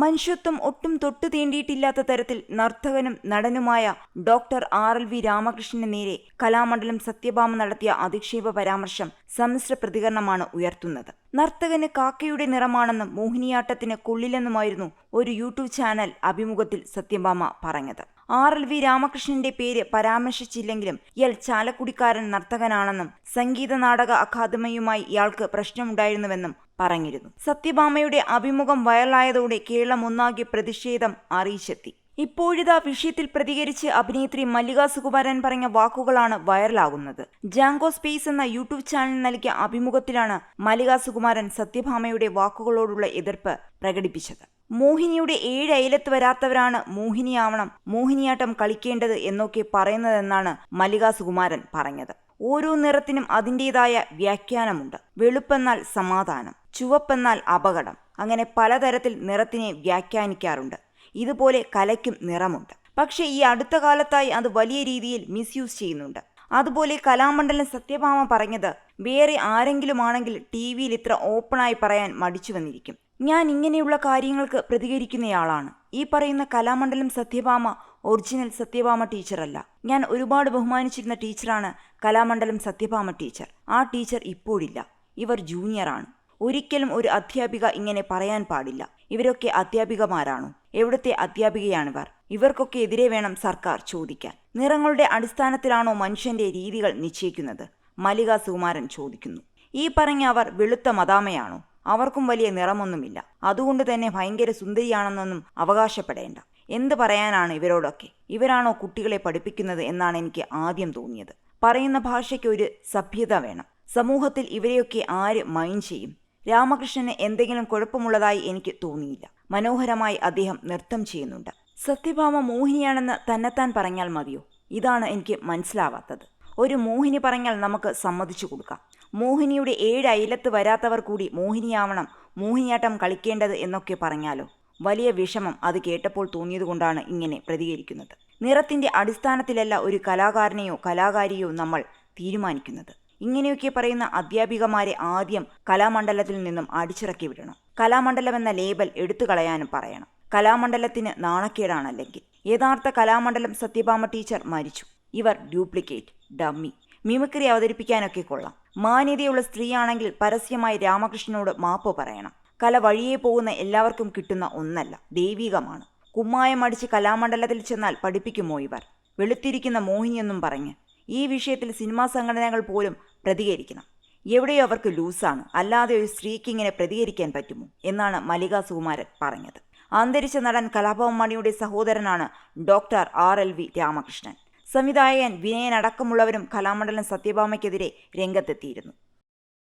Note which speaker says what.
Speaker 1: മനുഷ്യത്വം ഒട്ടും തൊട്ടു തീണ്ടിയിട്ടില്ലാത്ത തരത്തിൽ നർത്തകനും നടനുമായ ഡോക്ടർ ആർ എൽ വി രാമകൃഷ്ണന് നേരെ കലാമണ്ഡലം സത്യഭാമ നടത്തിയ അധിക്ഷേപ പരാമർശം സമ്മിശ്ര പ്രതികരണമാണ് ഉയർത്തുന്നത്. നർത്തകന് കാക്കയുടെ നിറമാണെന്നും മോഹിനിയാട്ടത്തിന് കൊള്ളില്ലെന്നുമായിരുന്നു ഒരു യൂട്യൂബ് ചാനൽ അഭിമുഖത്തിൽ സത്യഭാമ പറഞ്ഞത്. ആർ എൽ വി രാമകൃഷ്ണന്റെ പേര് പരാമർശിച്ചില്ലെങ്കിലും ഇയാൾ ചാലക്കുടിക്കാരൻ നർത്തകനാണെന്നും സംഗീത നാടക അക്കാദമിയുമായി ഇയാൾക്ക് പ്രശ്നമുണ്ടായിരുന്നുവെന്നും പറഞ്ഞിരുന്നു. സത്യഭാമയുടെ അഭിമുഖം വൈറലായതോടെ കേരളം ഒന്നാകെ പ്രതിഷേധം അറിയിച്ചെത്തി. ഇപ്പോഴിതാ വിഷയത്തിൽ പ്രതികരിച്ച് അഭിനേത്രി മല്ലിക സുകുമാരൻ പറഞ്ഞ വാക്കുകളാണ് വൈറലാകുന്നത്. ജാങ്കോ സ്പേസ് എന്ന യൂട്യൂബ് ചാനൽ നൽകിയ അഭിമുഖത്തിലാണ് മല്ലിക സുകുമാരൻ സത്യഭാമയുടെ വാക്കുകളോടുള്ള എതിർപ്പ് പ്രകടിപ്പിച്ചത്. മോഹിനിയുടെ ഏഴ് അയലത്ത് വരാത്തവരാണ് മോഹിനിയാവണം മോഹിനിയാട്ടം കളിക്കേണ്ടത് എന്നൊക്കെ പറയുന്നതെന്നാണ് മല്ലിക സുകുമാരൻ പറഞ്ഞത്. ഓരോ നിറത്തിനും അതിന്റെതായ വ്യാഖ്യാനമുണ്ട്. വെളുപ്പെന്നാൽ സമാധാനം. ചുവപ്പെന്നാൽ അപകടം. അങ്ങനെ പലതരത്തിൽ നിറത്തിനെ വ്യാഖ്യാനിക്കാറുണ്ട്. ഇതുപോലെ കലയ്ക്കും നിറമുണ്ട്. പക്ഷേ ഈ അടുത്ത കാലത്തായി അത് വലിയ രീതിയിൽ മിസ്യൂസ് ചെയ്യുന്നുണ്ട്. അതുപോലെ കലാമണ്ഡലം സത്യഭാമ പറഞ്ഞത് വേറെ ആരെങ്കിലും ആണെങ്കിൽ ടി വിയിൽ ഇത്ര ഓപ്പണായി പറയാൻ മടിച്ചു വന്നിരിക്കും. ഞാൻ ഇങ്ങനെയുള്ള കാര്യങ്ങൾക്ക് പ്രതികരിക്കുന്നയാളാണ്. ഈ പറയുന്ന കലാമണ്ഡലം സത്യഭാമ ഒറിജിനൽ സത്യഭാമ ടീച്ചറല്ല ഞാൻ ഒരുപാട് ബഹുമാനിച്ചിരുന്ന ടീച്ചറാണ് കലാമണ്ഡലം സത്യഭാമ ടീച്ചർ ആ ടീച്ചർ ഇപ്പോഴില്ല. ഇവർ ജൂനിയറാണ് ഒരിക്കലും ഒരു അധ്യാപിക ഇങ്ങനെ പറയാൻ പാടില്ല. ഇവരൊക്കെ അധ്യാപികമാരാണോ. എവിടുത്തെ അധ്യാപികയാണിവർ? ഇവർക്കൊക്കെ എതിരെ വേണം സർക്കാർ ചോദിക്കാൻ. നിറങ്ങളുടെ അടിസ്ഥാനത്തിലാണോ മനുഷ്യന്റെ രീതികൾ നിശ്ചയിക്കുന്നത്? മല്ലിക സുകുമാരൻ ചോദിക്കുന്നു. ഈ പറഞ്ഞ അവർ വെളുത്ത മതാമയാണോ അവർക്കും വലിയ നിറമൊന്നുമില്ല. അതുകൊണ്ട് തന്നെ ഭയങ്കര സുന്ദരിയാണെന്നൊന്നും അവകാശപ്പെടേണ്ട. എന്ത് പറയാനാണ് ഇവരോടൊക്കെ? ഇവരാണോ കുട്ടികളെ പഠിപ്പിക്കുന്നത് എന്നാണ് എനിക്ക് ആദ്യം തോന്നിയത്. പറയുന്ന ഭാഷയ്ക്ക് ഒരു സഭ്യത വേണം. സമൂഹത്തിൽ ഇവരെയൊക്കെ ആര് മൈൻഡ് ചെയ്യും? രാമകൃഷ്ണന് എന്തെങ്കിലും കുഴപ്പമുള്ളതായി എനിക്ക് തോന്നിയില്ല. മനോഹരമായി അദ്ദേഹം നൃത്തം ചെയ്യുന്നുണ്ട്. സത്യഭാമ മോഹിനിയാണെന്ന് തന്നെത്താൻ പറഞ്ഞാൽ മതിയോ? ഇതാണ് എനിക്ക് മനസ്സിലാവാത്തത്. ഒരു മോഹിനി പറഞ്ഞാൽ നമുക്ക് സമ്മതിച്ചു കൊടുക്കാം. മോഹിനിയുടെ ഏഴ് അയലത്ത് വരാത്തവർ കൂടി മോഹിനിയാവണം മോഹിനിയാട്ടം കളിക്കേണ്ടത് എന്നൊക്കെ പറഞ്ഞാലോ? വലിയ വിഷമം അത് കേട്ടപ്പോൾ തോന്നിയതുകൊണ്ടാണ് ഇങ്ങനെ പ്രതികരിക്കുന്നത്. നിറത്തിന്റെ അടിസ്ഥാനത്തിലല്ല ഒരു കലാകാരനെയോ കലാകാരിയോ നമ്മൾ തീരുമാനിക്കുന്നത്. ഇങ്ങനെയൊക്കെ പറയുന്ന അധ്യാപികമാരെ ആദ്യം കലാമണ്ഡലത്തിൽ നിന്നും അടിച്ചിറക്കി വിടണം. കലാമണ്ഡലം എന്ന ലേബൽ എടുത്തു കളയാനും പറയണം. കലാമണ്ഡലത്തിന് നാണക്കേടാണല്ലെങ്കിൽ. യഥാർത്ഥ കലാമണ്ഡലം സത്യഭാമ ടീച്ചർ മരിച്ചു. ഇവർ ഡ്യൂപ്ലിക്കേറ്റ് ഡമ്മി. മിമിക്രി അവതരിപ്പിക്കാനൊക്കെ കൊള്ളാം. മാന്യതയുള്ള സ്ത്രീയാണെങ്കിൽ പരസ്യമായി രാമകൃഷ്ണനോട് മാപ്പ് പറയണം. കല വഴിയെ പോകുന്ന എല്ലാവർക്കും കിട്ടുന്ന ഒന്നല്ല ദൈവികമാണ്. കുമ്മായം അടിച്ച് കലാമണ്ഡലത്തിൽ ചെന്നാൽ പഠിപ്പിക്കുമോ ഇവർ? വെളുത്തിരിക്കുന്ന മോഹിനിയെന്നും പറഞ്ഞ് ഈ വിഷയത്തിൽ സിനിമാ സംഘടനകൾ പോലും പ്രതികരിക്കണം. എവിടെയോ അവർക്ക് ലൂസാണ്. അല്ലാതെ ഒരു സ്ത്രീക്ക് ഇങ്ങനെ പ്രതികരിക്കാൻ പറ്റുമോ? എന്നാണ് മല്ലിക സുകുമാരൻ പറഞ്ഞത്. അന്തരിച്ച നടൻ കലാഭവൻ മണിയുടെ സഹോദരനാണ് doctor R L V Ramakrishnan. സംവിധായകൻ വിനയൻ അടക്കമുള്ളവരും കലാമണ്ഡലം സത്യഭാമയ്ക്കെതിരെ രംഗത്തെത്തിയിരുന്നു.